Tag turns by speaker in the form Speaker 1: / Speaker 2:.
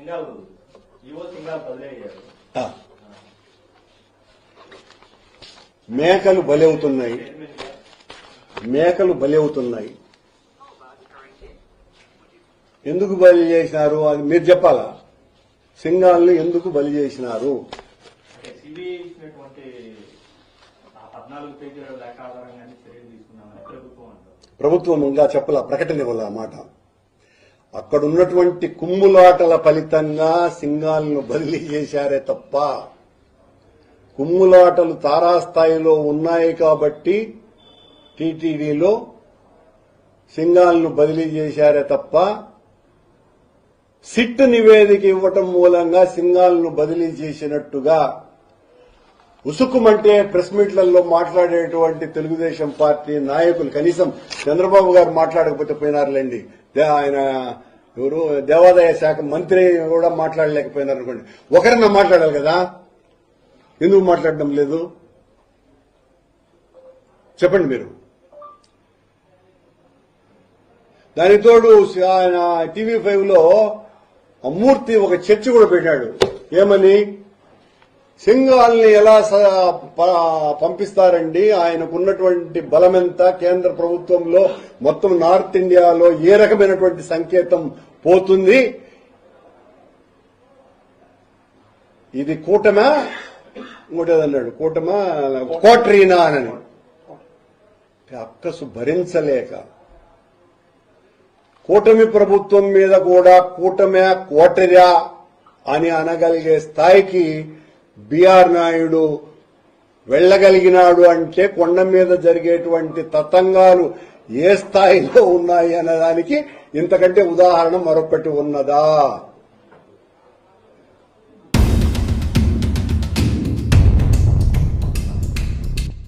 Speaker 1: Singhal EO Singhal.
Speaker 2: మేకలు బలవుతున్నాయి మేకలు బలవుతున్నాయి ఎందుకు బలి చేసినారు? అది మీరు చెప్పాలా? సింగాల్ని ఎందుకు బలి చేసినారు?
Speaker 1: ప్రభుత్వం
Speaker 2: ఇంకా చెప్పాల? ప్రకటన ఇవ్వాల మాట? అక్కడ ఉన్నటువంటి కుమ్ములాటల ఫలితంగా సింగాలను బదిలీ చేశారే తప్ప కుమ్ములాటలు తారాస్థాయిలో ఉన్నాయి కాబట్టి టీటీడీలో సింగాలను బదిలీ చేశారే తప్ప సిట్ నివేదిక ఇవ్వటం మూలంగా సింగాలను బదిలీ చేసినట్టుగా ఉసుకుమంటే ప్రెస్ మీట్లలో మాట్లాడేటువంటి తెలుగుదేశం పార్టీ నాయకులు కనీసం చంద్రబాబు గారు మాట్లాడకపోతే పోయినారులేండి. ఆయన ఎవరు? దేవాదాయ శాఖ మంత్రి కూడా మాట్లాడలేకపోయినారు అనుకోండి. ఒకరన్నా మాట్లాడాలి కదా? ఎందుకు మాట్లాడడం లేదు? చెప్పండి మీరు. దానికి తోడు ఆయన టీవీ ఫైవ్లో అమూర్తి ఒక చర్చ కూడా పెట్టాడు. ఏమని? సింగాల్ని ఎలా స- పంపిస్తారండి? ఆయనకున్నటువంటి బలమెంత? కేంద్ర ప్రభుత్వంలో మొత్తం నార్త్ ఇండియాలో ఏ రకమైనటువంటి సంకేతం పోతుంది? ఇది కూటమా? ఇంకోటేదన్నాడు కూటమా? కోట్రీనా అని అక్కసు భరించలేక. కూటమి ప్రభుత్వం మీద కూడా కూటమే కోటరా అని అనగలిగే స్థాయికి బిఆర్ నాయుడు వెళ్ళగలిగినాడు అంటే కొండ మీద జరిగేటువంటి తతంగాలు ఏ స్థాయిలో ఉన్నాయి అన్నదానికి ఇంతకంటే ఉదాహరణ మరొకటి ఉన్నదా?